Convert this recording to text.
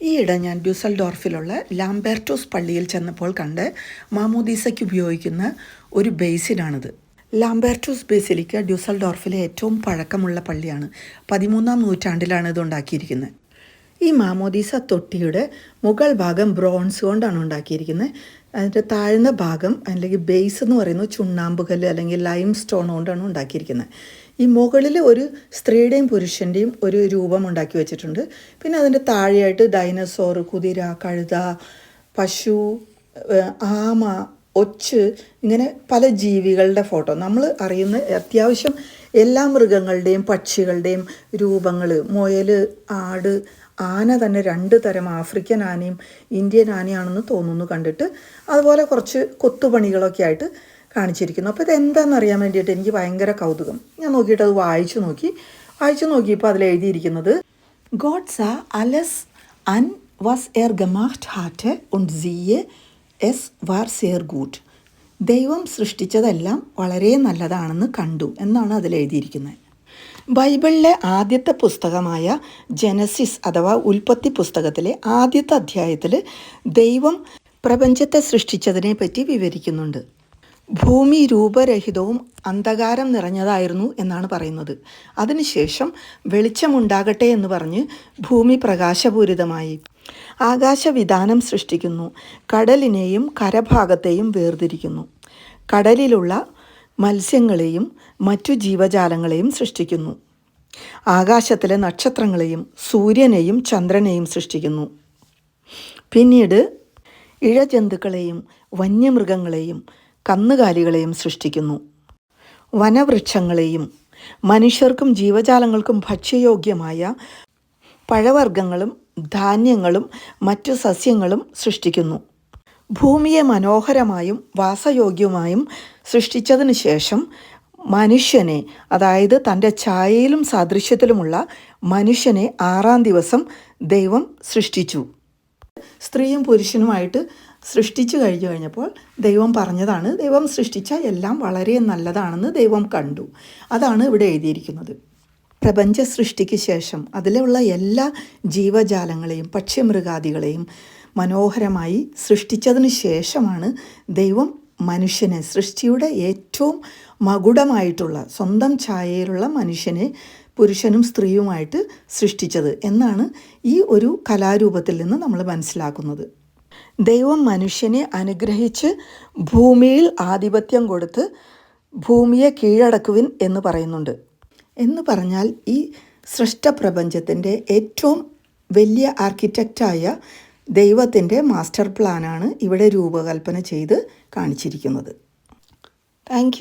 ഈയിടെ ഞാൻ ഡ്യൂസൽഡോർഫിലുള്ള ലാംബെർട്ടോസ് പള്ളിയിൽ ചെന്നപ്പോൾ കണ്ട് മാമോദീസയ്ക്ക് ഉപയോഗിക്കുന്ന ഒരു ബേസിനാണിത്. ലാംബെർട്ടോസ് ബേസിലിക്ക ഡ്യൂസൽഡോർഫിലെ ഏറ്റവും പഴക്കമുള്ള പള്ളിയാണ്. പതിമൂന്നാം നൂറ്റാണ്ടിലാണ് ഇത് ഉണ്ടാക്കിയിരിക്കുന്നത്. ഈ മാമോദീസ തൊട്ടിയുടെ മുകൾ ഭാഗം ബ്രോൺസ് കൊണ്ടാണ് ഉണ്ടാക്കിയിരിക്കുന്നത്. അതിന്റെ താഴ്ന്ന ഭാഗം അല്ലെങ്കിൽ ബേസ് എന്ന് പറയുന്നത് ചുണ്ണാമ്പുകല്ല് അല്ലെങ്കിൽ ലൈം സ്റ്റോൺ കൊണ്ടാണ് ഉണ്ടാക്കിയിരിക്കുന്നത്. ഈ മുകളിൽ ഒരു സ്ത്രീയുടെയും പുരുഷന്റെയും ഒരു രൂപം ഉണ്ടാക്കി വെച്ചിട്ടുണ്ട്. പിന്നെ അതിന്റെ താഴെയായിട്ട് ഡൈനസോർ കുതിര കഴുത പശു ആമ ഒച്ച് ഇങ്ങനെ പല ജീവികളുടെ ഫോട്ടോ. നമ്മൾ അറിയുന്ന അത്യാവശ്യം എല്ലാ മൃഗങ്ങളുടെയും പക്ഷികളുടെയും രൂപങ്ങൾ. മുയൽ ആട് ആന തന്നെ രണ്ട് തരം. ആഫ്രിക്കൻ ആനയും ഇന്ത്യൻ ആനയാണെന്ന് തോന്നുന്നു കണ്ടിട്ട്. അതുപോലെ കുറച്ച് കൊത്തുപണികളൊക്കെ ആയിട്ട് കാണിച്ചിരിക്കുന്നു. അപ്പോൾ ഇത് എന്താണെന്ന് അറിയാൻ വേണ്ടിയിട്ട് എനിക്ക് ഭയങ്കര കൗതുകം. ഞാൻ നോക്കിയിട്ട് അത് വായിച്ചു നോക്കി. വായിച്ചു നോക്കിയപ്പോൾ അതിൽ എഴുതിയിരിക്കുന്നത് ഗോഡ്സ അലസ് അൻ വാസ് എർ ഗമാഹ്റ്റ് ഹാറ്റ് und siehe എസ് വാർ സെയർ ഗൂഡ് ദൈവം സൃഷ്ടിച്ചതെല്ലാം വളരെ നല്ലതാണെന്ന് കണ്ടു എന്നാണ് അതിൽ എഴുതിയിരിക്കുന്നത്. ബൈബിളിലെ ആദ്യത്തെ പുസ്തകമായ ജനസിസ് അഥവാ ഉൽപ്പത്തി പുസ്തകത്തിലെ ആദ്യത്തെ അധ്യായത്തിൽ ദൈവം പ്രപഞ്ചത്തെ സൃഷ്ടിച്ചതിനെ പറ്റി വിവരിക്കുന്നുണ്ട്. ഭൂമി രൂപരഹിതവും അന്ധകാരം നിറഞ്ഞതായിരുന്നു എന്നാണ് പറയുന്നത്. അതിനുശേഷം വെളിച്ചമുണ്ടാകട്ടെ എന്ന് പറഞ്ഞ് ഭൂമി പ്രകാശപൂരിതമായി. ആകാശവിധാനം സൃഷ്ടിക്കുന്നു. കടലിനെയും കരഭാഗത്തെയും വേർതിരിക്കുന്നു. കടലിലുള്ള മത്സ്യങ്ങളെയും മറ്റു ജീവജാലങ്ങളെയും സൃഷ്ടിക്കുന്നു. ആകാശത്തിലെ നക്ഷത്രങ്ങളെയും സൂര്യനെയും ചന്ദ്രനെയും സൃഷ്ടിക്കുന്നു. പിന്നീട് ഇഴജന്തുക്കളെയും വന്യമൃഗങ്ങളെയും കന്നുകാലികളെയും സൃഷ്ടിക്കുന്നു. വനവൃക്ഷങ്ങളെയും മനുഷ്യർക്കും ജീവജാലങ്ങൾക്കും ഭക്ഷ്യയോഗ്യമായ പഴവർഗങ്ങളും ധാന്യങ്ങളും മറ്റു സസ്യങ്ങളും സൃഷ്ടിക്കുന്നു. ഭൂമിയെ മനോഹരമായും വാസയോഗ്യമായും സൃഷ്ടിച്ചതിന് ശേഷം മനുഷ്യനെ അതായത് തന്റെ ഛായയിലും സാദൃശ്യത്തിലുമുള്ള മനുഷ്യനെ ആറാം ദിവസം ദൈവം സൃഷ്ടിച്ചു. സ്ത്രീയും പുരുഷനുമായിട്ട് സൃഷ്ടിച്ചു കഴിഞ്ഞു കഴിഞ്ഞപ്പോൾ ദൈവം പറഞ്ഞതാണ് ദൈവം സൃഷ്ടിച്ച എല്ലാം വളരെ നല്ലതാണെന്ന് ദൈവം കണ്ടു. അതാണ് ഇവിടെ എഴുതിയിരിക്കുന്നത്. പ്രപഞ്ച സൃഷ്ടിക്ക് ശേഷം അതിലുള്ള എല്ലാ ജീവജാലങ്ങളെയും പക്ഷ്യമൃഗാദികളെയും മനോഹരമായി സൃഷ്ടിച്ചതിന് ശേഷമാണ് ദൈവം മനുഷ്യനെ സൃഷ്ടിയുടെ ഏറ്റവും മകുടമായിട്ടുള്ള സ്വന്തം ഛായയിലുള്ള മനുഷ്യനെ പുരുഷനും സ്ത്രീയുമായിട്ട് സൃഷ്ടിച്ചത് എന്നാണ് ഈ ഒരു കലാരൂപത്തിൽ നിന്ന് നമ്മൾ മനസ്സിലാക്കുന്നത്. ദൈവം മനുഷ്യനെ അനുഗ്രഹിച്ച് ഭൂമിയിൽ ആധിപത്യം കൊടുത്ത് ഭൂമിയെ കീഴടക്കുവിൻ എന്ന് പറയുന്നുണ്ട്. എന്ന് പറഞ്ഞാൽ ഈ സൃഷ്ടപ്രപഞ്ചത്തിന്റെ ഏറ്റവും വലിയ ആർക്കിടെക്റ്റായ ദൈവത്തിന്റെ മാസ്റ്റർ പ്ലാനാണ് ഇവിടെ രൂപകൽപ്പന ചെയ്ത് കാണിച്ചിരിക്കുന്നത്. താങ്ക്